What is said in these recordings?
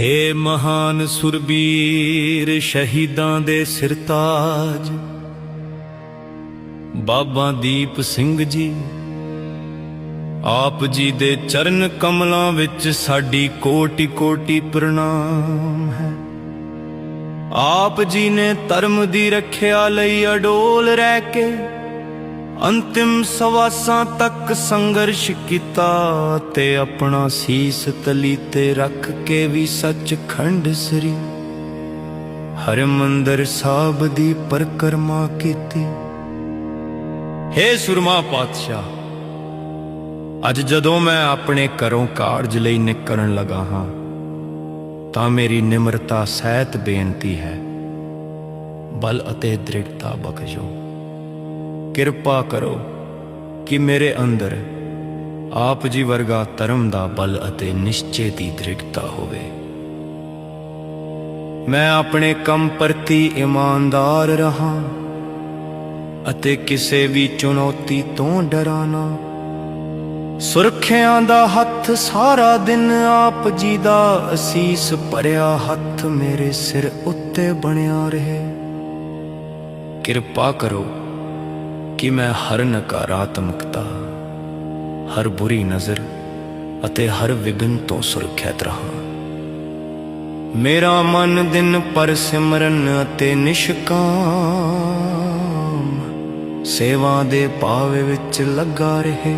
ਹੇ ਮਹਾਨ ਸੁਰਬੀਰ, ਸ਼ਹੀਦਾਂ ਦੇ ਸਿਰਤਾਜ। ਬਾਬਾ ਦੀਪ ਸਿੰਘ ਜੀ, ਆਪ ਜੀ ਦੇ ਚਰਨ ਕਮਲਾਂ ਵਿੱਚ ਸਾਡੀ ਕੋਟੀ ਕੋਟੀ ਪ੍ਰਣਾਮ ਹੈ। ਆਪ ਜੀ ਨੇ ਧਰਮ ਦੀ ਰੱਖਿਆ ਲਈ ਅਡੋਲ ਰਹਿ ਕੇ ਅੰਤਿਮ ਸਵਾਸਾਂ ਤੱਕ ਸੰਘਰਸ਼ ਕੀਤਾ ਤੇ ਆਪਣਾ ਸੀਸ ਤਲੀ ਤੇ ਰੱਖ ਕੇ ਵੀ ਸੱਚਖੰਡ ਸ੍ਰੀ। ਹਰਿਮੰਦਰ ਸਾਹਿਬ ਦੀ ਪਰਕਰਮਾ ਕੀਤੀ। ਹੇ ਸੁਰਮਾ ਪਾਤਸ਼ਾਹ, ਅੱਜ ਜਦੋਂ ਮੈਂ ਆਪਣੇ ਘਰੋਂ ਕਾਰਜ ਲਈ ਨਿਕਲਣ ਲਗਾ ਹਾਂ, ਤਾਂ ਮੇਰੀ ਨਿਮਰਤਾ ਸਹਿਤ ਬੇਨਤੀ ਹੈ। ਬਲ ਅਤੇ ਦ੍ਰਿੜਤਾ ਬਖਸ਼ੋ। ਕਿਰਪਾ ਕਰੋ ਕਿ ਮੇਰੇ ਅੰਦਰ ਆਪ ਜੀ ਵਰਗਾ ਧਰਮ ਦਾ ਬਲ ਅਤੇ ਨਿਸ਼ਚੇ ਦੀ ਦ੍ਰਿੜਤਾ ਹੋਵੇ। ਮੈਂ ਆਪਣੇ ਕੰਮ ਪ੍ਰਤੀ ਇਮਾਨਦਾਰ ਰਹਾ ਅਤੇ ਕਿਸੇ ਵੀ ਚੁਣੌਤੀ ਤੋਂ ਡਰਾਂ ਨਾ ਸੁਰਖਿਆਂ ਦਾ ਹੱਥ ਸਾਰਾ ਦਿਨ ਆਪ ਜੀ ਦਾ ਅਸੀਸ ਭਰਿਆ ਹੱਥ ਮੇਰੇ ਸਿਰ ਉੱਤੇ ਬਣਿਆ ਰਹੇ। ਕਿਰਪਾ ਕਰੋ ਕਿ ਮੈਂ ਹਰ ਨਕਾਰਾਤਮਕਤਾ ਹਰ ਬੁਰੀ ਨਜ਼ਰ ਅਤੇ ਹਰ ਵਿਗਨ ਤੋਂ ਸੁਰੱਖਿਅਤ ਰਹਾ। ਮੇਰਾ ਮਨ ਦਿਨ ਪਰ ਸਿਮਰਨ ਅਤੇ ਨਿਸ਼ਕਾਮ, ਸੇਵਾ ਦੇ ਭਾਵੇ ਵਿੱਚ ਲੱਗਾ ਰਹੇ।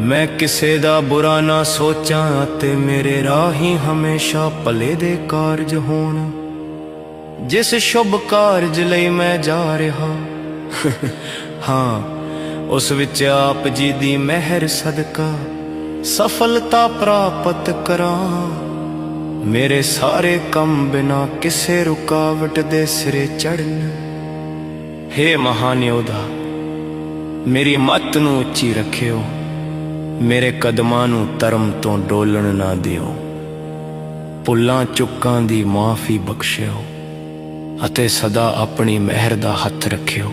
ਮੈਂ ਕਿਸੇ ਦਾ ਬੁਰਾ ਨਾ ਸੋਚਾਂ ਅਤੇ ਮੇਰੇ ਰਾਹੀ ਹਮੇਸ਼ਾ ਭਲੇ ਦੇ ਕਾਰਜ ਹੋਣ। ਜਿਸ ਸ਼ੁਭ ਕਾਰਜ ਲਈ ਮੈਂ ਜਾ ਰਿਹਾ ਹਾਂ, ਉਸ ਵਿੱਚ ਆਪ ਜੀ ਦੀ ਮਹਿਰ ਸਦਕਾ, ਸਫਲਤਾ ਪ੍ਰਾਪਤ ਕਰਾਂ। ਮੇਰੇ ਸਾਰੇ ਕੰਮ ਬਿਨਾ ਕਿਸੇ ਰੁਕਾਵਟ ਦੇ ਸਿਰੇ ਚੜਨ ਹੇ ਮਹਾਨ ਮੇਰੀ ਮੱਤ ਨੂੰ ਉੱਚੀ ਰੱਖਿਓ। ਮੇਰੇ ਕਦਮਾਂ ਨੂੰ ਧਰਮ ਤੋਂ ਡੋਲਣ ਨਾ ਦਿਓ। ਭੁੱਲਾਂ ਚੁੱਕਾਂ ਦੀ ਮਾਫੀ ਬਖਸ਼ਿਓ ਅਤੇ ਸਦਾ ਆਪਣੀ ਮਿਹਰ ਦਾ ਹੱਥ ਰੱਖਿਓ।